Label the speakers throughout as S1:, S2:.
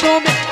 S1: তুমি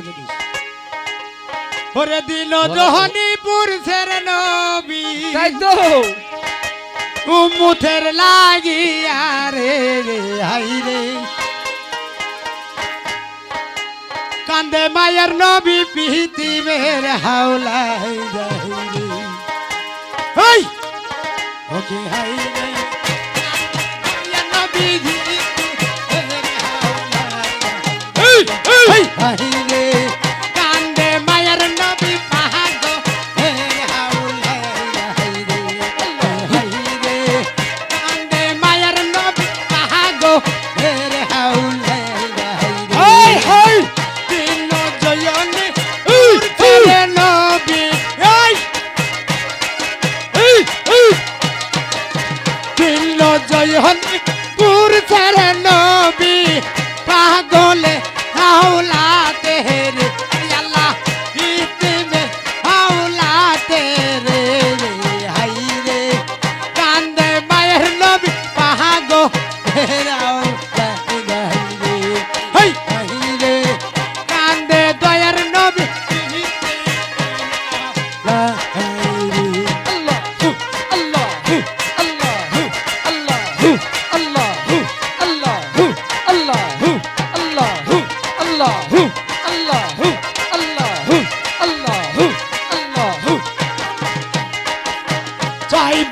S1: তুলে দিস ওরে দিল জহনিপুর সের নবী।
S2: তাই তো।
S1: উমুথের লাগিয়া রে রে হাই রে। কান্দে মায়ের নবী পিহিতি মের হাওলাই যাই রে হাই! ওকে হাই রে। নবী হাই রে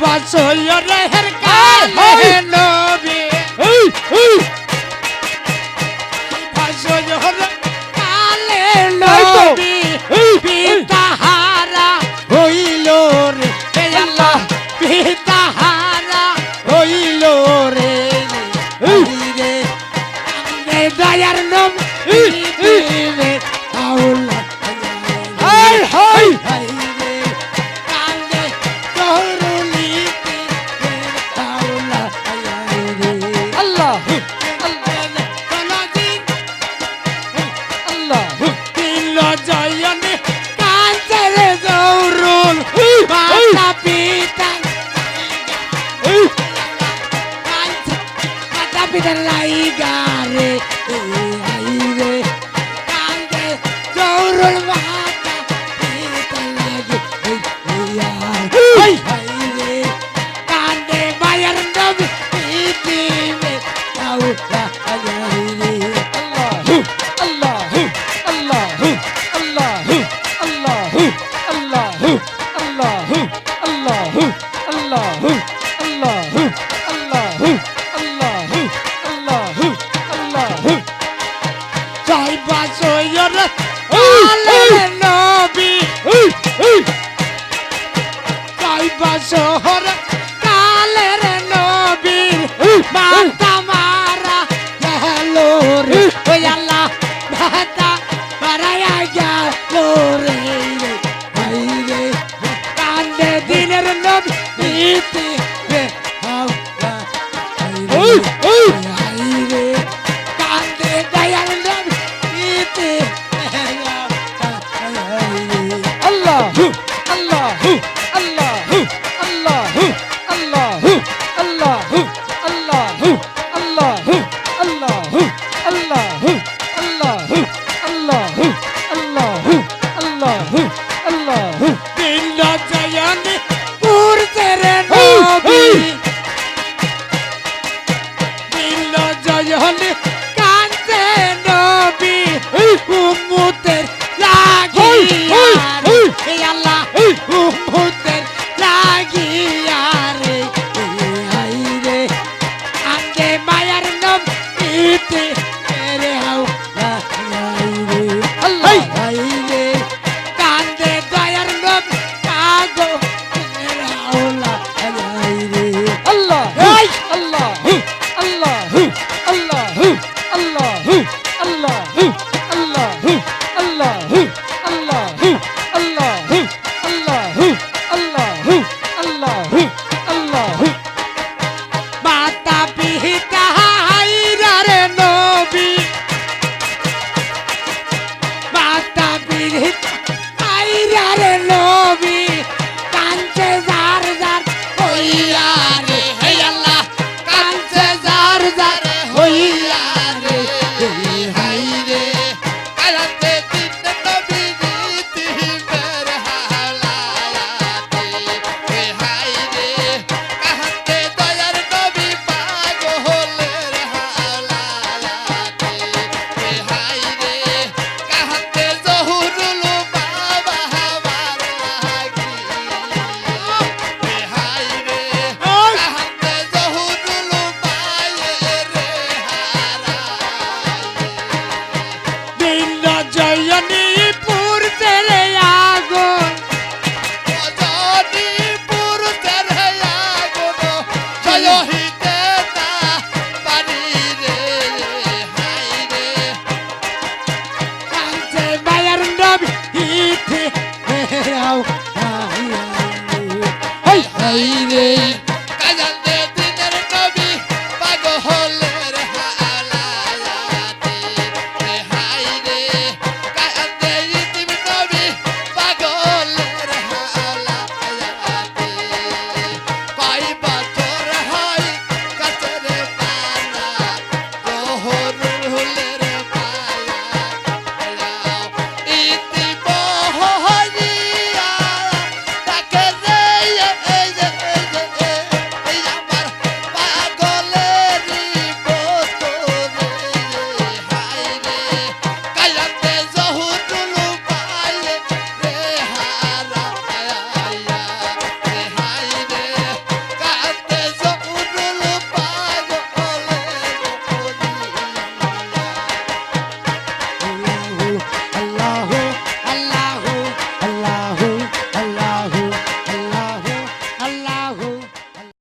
S1: বাসল রেহের কাল নবী? রে প্রীতি